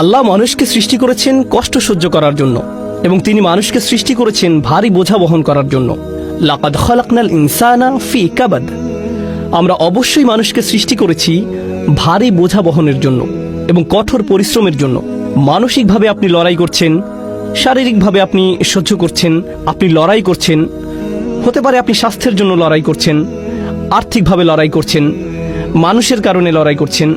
আল্লাহ মানুষকে সৃষ্টি করেছেন কষ্ট সহ্য করার জন্য এবং তিনি মানুষকে সৃষ্টি করেছেন ভারী বোঝা বহন করার জন্য। লাকাদ খলাকনাল ইনসানা ফি কাবাদ। আমরা অবশ্যই মানুষকে সৃষ্টি করেছি ভারী বোঝা বহনের জন্য এবং কঠোর পরিশ্রমের জন্য। মানসিকভাবে আপনি লড়াই করছেন, শারীরিকভাবে আপনি সহ্য করছেন, আপনি লড়াই করছেন, হতে পারে আপনি স্বাস্থ্যের জন্য লড়াই করছেন, আর্থিকভাবে লড়াই করছেন, মানুষের কারণে লড়াই করছেন।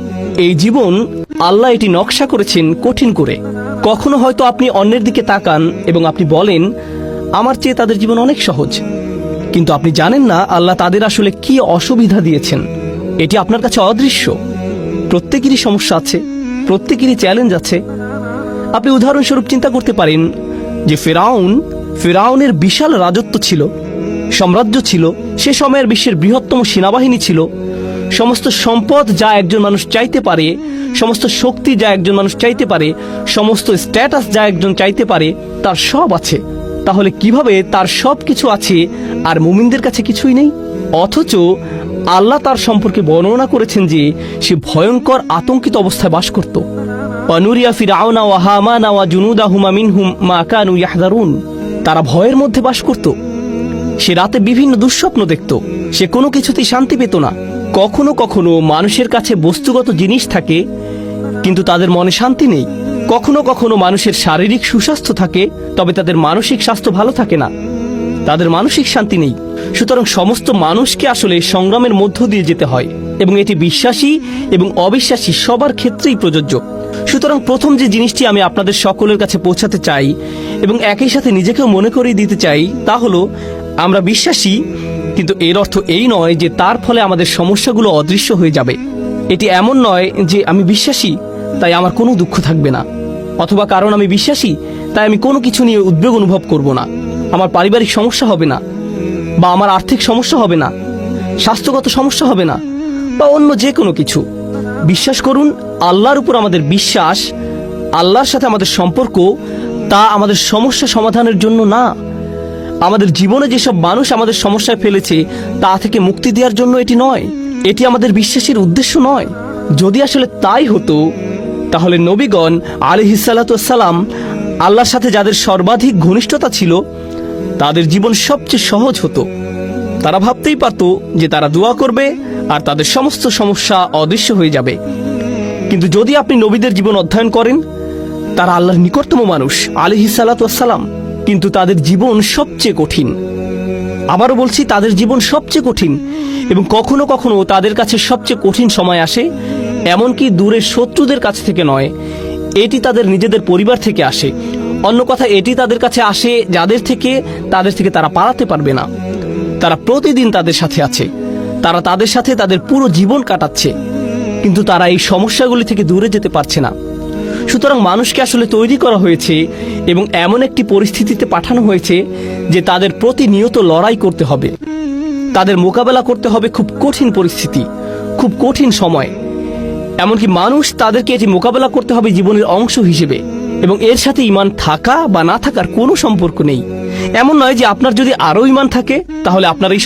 এই জীবন আল্লাহ এটি নকশা করেছেন কঠিন করে। কখনো হয়তো আপনি অন্যের দিকে তাকান এবং আপনি বলেন, আমার চেয়ে তাদের জীবন অনেক সহজ। কিন্তু আপনি জানেন না আল্লাহ তাদের আসলে কি অসুবিধা দিয়েছেন। এটি আপনার কাছে অদৃশ্য। প্রত্যেকেরই সমস্যা আছে, প্রত্যেকেরই চ্যালেঞ্জ আছে। আপনি উদাহরণস্বরূপ চিন্তা করতে পারেন যে ফেরাউন, ফেরাউনের বিশাল রাজত্ব ছিল, সাম্রাজ্য ছিল, সে সময়ের বিশ্বের বৃহত্তম সেনাবাহিনী ছিল সমস্ত সম্পদ যা একজন মানুষ চাইতে পারে, সমস্ত শক্তি যা একজন মানুষ চাইতে পারে, সমস্ত স্ট্যাটাস যা একজন চাইতে পারে, তার সব আছে। তাহলে কীভাবে তার সব কিছু আছে আর মুমিনদের কাছে কিছুই নেই? অথচ আল্লাহ তার সম্পর্কে বর্ণনা করেছেন যে, সে ভয়ঙ্কর আতঙ্কিত অবস্থায় বাস করত। মা কানু ইয়াহদারুন। তারা ভয়ের মধ্যে বাস করত। সে রাতে বিভিন্ন দুঃস্বপ্ন দেখত। সে কোনো কিছুতেই শান্তি পেত না। কখনো কখনো মানুষের কাছে বস্তুগত জিনিস থাকে, কিন্তু তাদের মনে শান্তি নেই। কখনো কখনো মানুষের শারীরিক সুস্বাস্থ্য থাকে, তবে তাদের মানসিক স্বাস্থ্য ভালো থাকে না। তাদের মানসিক শান্তি নেই। সুতরাং সমস্ত মানুষকে আসলে সংগ্রামের মধ্য দিয়ে যেতে হয়, এবং এটি বিশ্বাসী এবং অবিশ্বাসী সবার ক্ষেত্রেই প্রযোজ্য। সুতরাং প্রথম যে জিনিসটি আমি আপনাদের সকলের কাছে পৌঁছাতে চাই, এবং একই সাথে নিজেকেও মনে করিয়ে দিতে চাই, তা হলো, আমরা বিশ্বাসী কিন্তু এর অর্থ এই নয় যে তার ফলে আমাদের সমস্যাগুলো অদৃশ্য হয়ে যাবে। এটি এমন নয় যে আমি বিশ্বাসী, তাই আমার কোনো দুঃখ থাকবে না। অথবা কারণ আমি বিশ্বাসী, তাই আমি কোনো কিছু নিয়ে উদ্বেগ অনুভব করব না। আমার পারিবারিক সমস্যা হবে না, বা আমার আর্থিক সমস্যা হবে না, স্বাস্থ্যগত সমস্যা হবে না, বা অন্য যে কোনো কিছু। বিশ্বাস করুন, আল্লাহর উপর আমাদের বিশ্বাস, আল্লাহর সাথে আমাদের সম্পর্ক, তা আমাদের সমস্যা সমাধানের জন্য না। আমাদের জীবনে যেসব মানুষ আমাদের সমস্যায় ফেলেছে, তা থেকে মুক্তি দেওয়ার জন্য এটি নয়। এটি আমাদের বিশ্বাসের উদ্দেশ্য নয়। যদি আসলে তাই হতো, তাহলে নবীগণ আলিহিসাল্লাম আল্লাহর সাথে যাদের সর্বাধিক ঘনিষ্ঠতা ছিল, তাদের জীবন সবচেয়ে সহজ হতো। তারা ভাবতেই পারত যে তারা দোয়া করবে আর তাদের সমস্ত সমস্যা অদৃশ্য হয়ে যাবে। কিন্তু যদি আপনি নবীদের জীবন অধ্যয়ন করেন, তারা আল্লাহর নিকটতম মানুষ আলিহিসাল্লাম কিন্তু তাদের জীবন সবচেয়ে কঠিন। আবারও বলছি, তাদের জীবন সবচেয়ে কঠিন এবং কখনো কখনো তাদের কাছে সবচেয়ে কঠিন সময় আসে, এমনকি দূরের শত্রুদের কাছ থেকে নয়, এটি তাদের নিজেদের পরিবার থেকে আসে। অন্য কথা, এটি তাদের কাছে আসে যাদের থেকে, তাদের থেকে তারা পালাতে পারবে না। তারা প্রতিদিন তাদের সাথে আছে, তারা তাদের সাথে তাদের পুরো জীবন কাটাচ্ছে, কিন্তু তারা এই সমস্যাগুলি থেকে দূরে যেতে পারছে না। সুতরাং মানুষকে আসলে তৈরি করা হয়েছে এবং এমন একটি পরিস্থিতিতে পাঠানো হয়েছে যে তাদের প্রতিনিয়ত লড়াই করতে হবে। তাদের মোকাবেলা করতে হবে খুব কঠিন পরিস্থিতি, খুব কঠিন সময়। এমনকি মানুষ তাদেরকে এটি মোকাবেলা করতে হবে জীবনের অংশ হিসেবে এবং এর সাথে ইমান থাকা বা না থাকার কোনো সম্পর্ক নেই। এমন নয় যে আপনার যদি আরও ইমান থাকে, তাহলে আপনার এই